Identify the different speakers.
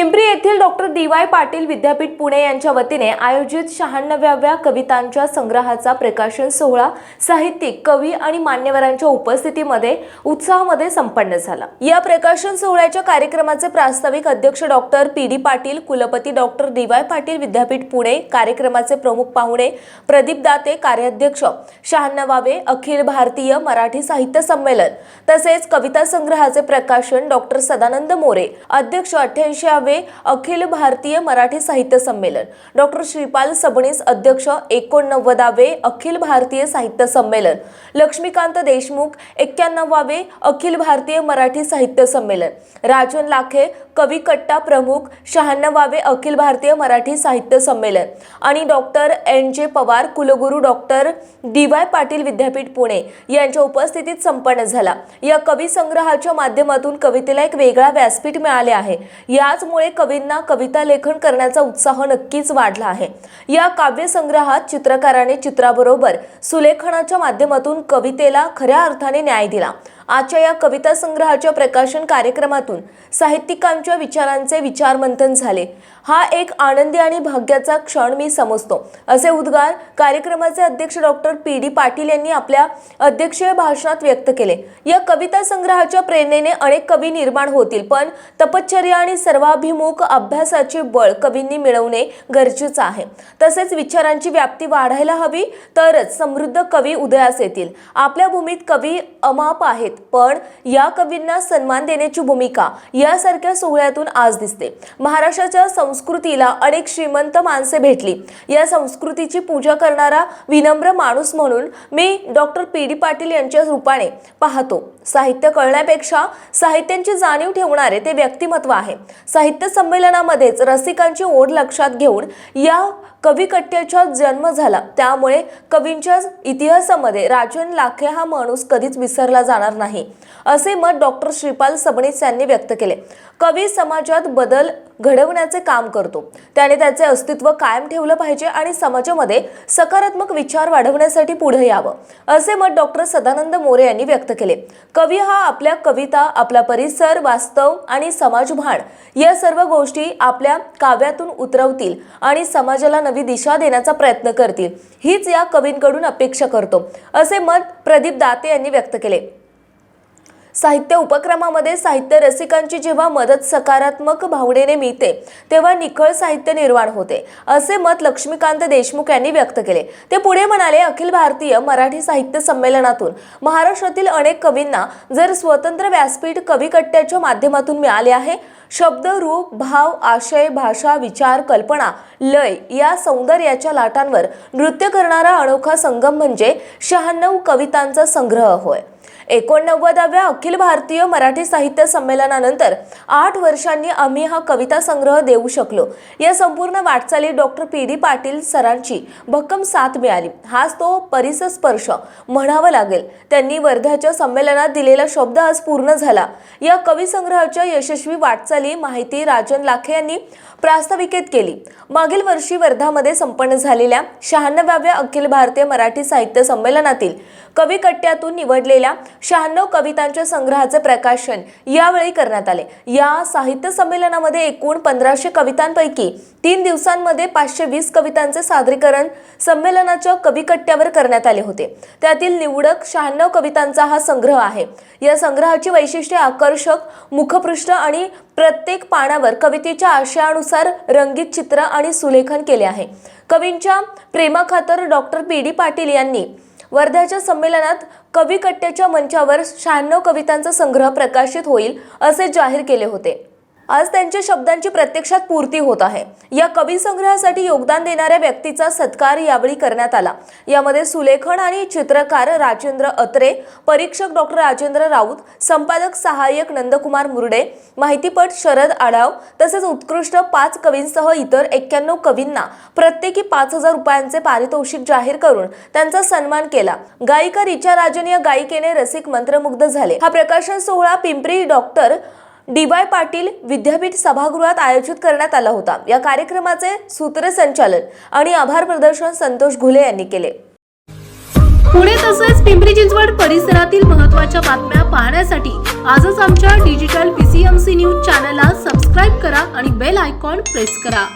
Speaker 1: पिंपरी येथील doctor D Y Patil विद्यापीठ पुणे यांच्या वतीने आयोजित शहाण्णव्याव्या कवितांच्या संग्रहाचा प्रकाशन सोहळा साहित्यिक कवी आणि मान्यवरांच्या उपस्थितीमध्ये उत्साहामध्ये संपन्न झाला. या प्रकाशन सोहळ्याच्या कार्यक्रमाचे प्रास्ताविक अध्यक्ष डॉक्टर पी डी पाटील कुलपती डॉक्टर डी वाय पाटील विद्यापीठ पुणे कार्यक्रमाचे प्रमुख पाहुणे प्रदीप दाते कार्याध्यक्ष शहाण्णवावे अखिल भारतीय मराठी साहित्य संमेलन तसेच कविता संग्रहाचे प्रकाशन डॉक्टर सदानंद मोरे अध्यक्ष अठ्ठ्याऐंशी अखिल भारतीय मराठी साहित्य संमेलन. डॉक्टर श्रीपाल सबनीस अध्यक्ष एकोणनव्वदावे अखिल भारतीय साहित्य संमेलन. लक्ष्मीकांत देशमुख एक्क्याण्णवावे अखिल भारतीय मराठी साहित्य संमेलन. राजन लाखे कवी कट्टा प्रमुख शहाण्णवावे अखिल भारतीय मराठी साहित्य संमेलन. आणि डॉक्टर एन. जे. पवार कुलगुरू डॉक्टर डी. वाय. पाटील विद्यापीठ पुणे यांच्या उपस्थितीत संपन्न झाला. या कवी संग्रहाच्या माध्यमातून कवितेला एक वेगळा व्यासपीठ मिळाले आहे. याचमुळे कवींना कविता लेखन करण्याचा उत्साह नक्कीच वाढला आहे. या काव्य संग्रहात चित्रकाराने चित्राबरोबर सुलेखनाच्या माध्यमातून कवितेला खऱ्या अर्थाने न्याय दिला. आजच्या या कविता संग्रहाच्या प्रकाशन कार्यक्रमातून साहित्यिकांच्या विचारांचे विचारमंथन झाले. हा एक आनंदी आणि भाग्याचा क्षण मी समजतो असे उद्गार कार्यक्रमाचे अध्यक्ष डॉक्टर पी. डी. पाटील यांनी आपल्या अध्यक्षीय भाषणात व्यक्त केले. या कविता संग्रहाच्या प्रेरणेने अनेक कवी निर्माण होतील पण तपश्चर्या आणि सर्वाभिमुख अभ्यासाचे बळ कवींनी मिळवणे गरजेचं आहे. तसेच विचारांची व्याप्ती वाढायला हवी तरच समृद्ध कवी उदयास येतील. आपल्या भूमीत कवी अमाप आहेत. पण या कवींना सन्मान देण्याची भूमिका यासारख्या सोहळ्यातून आज दिसते. महाराष्ट्राच्या संस्कृतीला अनेक श्रीमंत माणसे भेटली. या संस्कृतीची पूजा करणारा विनम्र माणूस म्हणून मी डॉक्टर पी डी पाटील यांच्या रूपाने पाहतो. साहित्य कळण्यापेक्षा साहित्यांची जाणीव ठेवणारे ते व्यक्तिमत्व आहे. साहित्य संमेलनामध्येच रसिकांची ओढ लक्षात घेऊन या कविकट्ट्याचा जन्म झाला. त्यामुळे कवींच्या इतिहासामध्ये राजन लाखे हा माणूस कधीच विसरला जाणार नाही असे मत डॉक्टर श्रीपाल सबनीस यांनी व्यक्त केले. कवी समाजात बदल घडवण्याचे काम करतो. त्याने त्याचे अस्तित्व कायम ठेवलं पाहिजे आणि समाजामध्ये सकारात्मक विचार वाढवण्यासाठी पुढे यावं असे मत डॉक्टर सदानंद मोरे यांनी व्यक्त केले. कवी हा आपल्या कविता आपला परिसर वास्तव आणि समाजभान या सर्व गोष्टी आपल्या काव्यातून उतरवतील आणि समाजाला नवी दिशा देण्याचा प्रयत्न करतील. हीच या कवींकडून अपेक्षा करतो असे मत प्रदीप दाते यांनी व्यक्त केले. साहित्य उपक्रमामध्ये साहित्य रसिकांची जेव्हा मदत सकारात्मक भावनेने मिळते तेव्हा निखळ साहित्य निर्माण होते असे मत लक्ष्मीकांत देशमुख यांनी व्यक्त केले. ते पुढे म्हणाले अखिल भारतीय मराठी साहित्य संमेलनातून महाराष्ट्रातील अनेक कवींना जर स्वतंत्र व्यासपीठ कविकट्ट्याच्या माध्यमातून मिळाले आहे शब्द रूप भाव आशय भाषा विचार कल्पना लय या सौंदर्याच्या लाटांवर नृत्य करणारा अनोखा संगम म्हणजे शहाण्णव कवितांचा संग्रह होय. एकोणनव्वदाव्या अखिल भारतीय मराठी साहित्य संमेलनानंतर आठ वर्षांनी आम्ही हा कविता संग्रह देऊ शकलो. या संपूर्ण वाटचालीत डॉक्टर पी डी पाटील सरांची भक्कम साथ मिळाली. हाच तो परिसस्पर्श म्हणावं लागेल. त्यांनी वर्ध्याच्या संमेलनात दिलेला शब्द आज पूर्ण झाला. या कविसंग्रहाच्या यशस्वी वाटचाली माहिती राजन लाखे यांनी प्रास्ताविकेत केली. मागील वर्षी वर्धामध्ये संपन्न झालेल्या शहाण्णव्याव्या अखिल भारतीय मराठी साहित्य संमेलनातील कविकट्ट्यातून निवडलेल्या शहाण्णव कवितांच्या संग्रहाचे प्रकाशन यावेळी करण्यात आले. या साहित्य संमेलनामध्ये एकूण पंधराशे कवितांपैकी तीन दिवसांमध्ये पाचशे वीस कवितांचे सादरीकरण संमेलनाच्या कविकट्ट्यावर करण्यात आले होते. त्यातील निवडक शहाण्णव कवितांचा हा संग्रह आहे. या संग्रहाची वैशिष्ट्ये आकर्षक मुखपृष्ठ आणि प्रत्येक पानावर कवितेच्या आशयानुसार रंगीत चित्र आणि सुलेखन केले आहे. कवींच्या प्रेमाखातर डॉक्टर पी डी पाटील यांनी वर्ध्याच्या संमेलनात कविकट्ट्याच्या मंचावर शहाण्णव कवितांचा संग्रह प्रकाशित होईल असे जाहीर केले होते. आज त्यांच्या शब्दांची प्रत्यक्षात पूर्ती होत आहे. या कवी संग्रहासाठी योगदान देणाऱ्या व्यक्तीचा सत्कार यावेळी करण्यात आला. यामध्ये सुलेखन आणि चित्रकार राजेंद्र अत्रे परीक्षक डॉक्टर राजेंद्र राऊत संपादक सहाय्यक नंदकुमार मुरडे माहितीपट शरद आढाव तसेच उत्कृष्ट पाच कवींसह इतर एक्क्याण्णव कवींना प्रत्येकी पाच हजार रुपयांचे पारितोषिक जाहीर करून त्यांचा सन्मान केला. गायिका रिचा राजन या गायिकेने रसिक मंत्रमुग्ध झाले. हा प्रकाशन सोहळा Pimpri doctor D Y Patil विद्यापीठ सभागृहात आयोजित करण्यात आला होता. या कार्यक्रमाचे सूत्रसंचालन आणि आभार प्रदर्शन संतोष घुले यांनी केले.
Speaker 2: पुणे तसेच पिंपरी चिंचवड परिसरातील महत्त्वाच्या बातम्या पाहण्यासाठी आजच आमच्या डिजिटल पीसीएमसी न्यूज चॅनलला सबस्क्राईब करा आणि बेल आयकॉन प्रेस करा.